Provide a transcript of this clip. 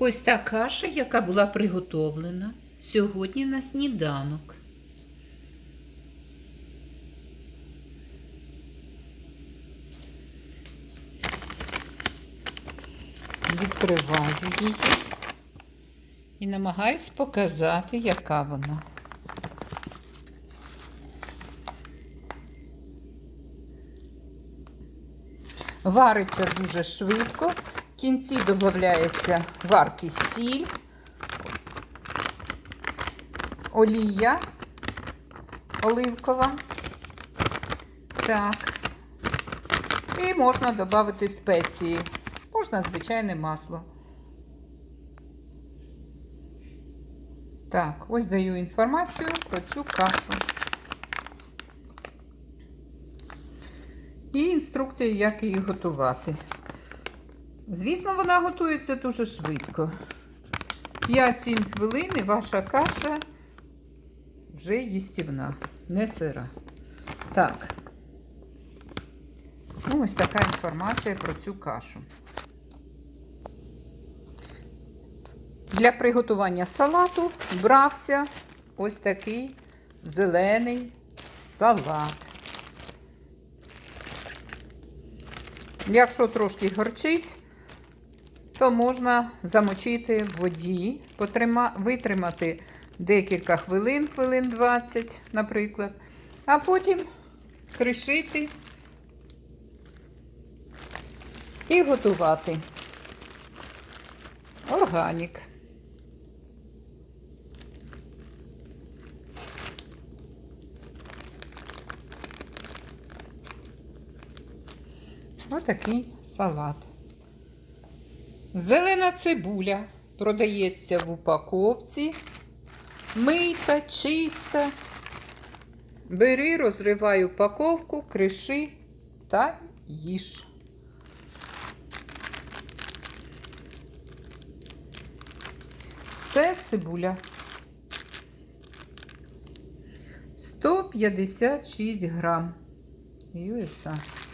Ось та каша, яка була приготовлена сьогодні на сніданок. Відкриваю її і намагаюсь показати, яка вона. Вариться дуже швидко. В кінці додається варки сіль, олія оливкова. Так. І можна додати спеції. Можна звичайне масло. Так, ось даю інформацію про цю кашу. І інструкцію, як її готувати. Звісно, вона готується дуже швидко. 5-7 хвилин і ваша каша вже їстівна, не сира. Так. Ну, ось така інформація про цю кашу. Для приготування салату брався ось такий зелений салат. Якщо трошки горчить, то можна замочити в воді, потрима, витримати декілька хвилин, хвилин 20, наприклад, а потім кришити і готувати. Органік. Отакий салат. Зелена цибуля продається в упаковці. Мита, чиста. Бери, розривай упаковку, криши та їж. Це цибуля. 156 грам. USA.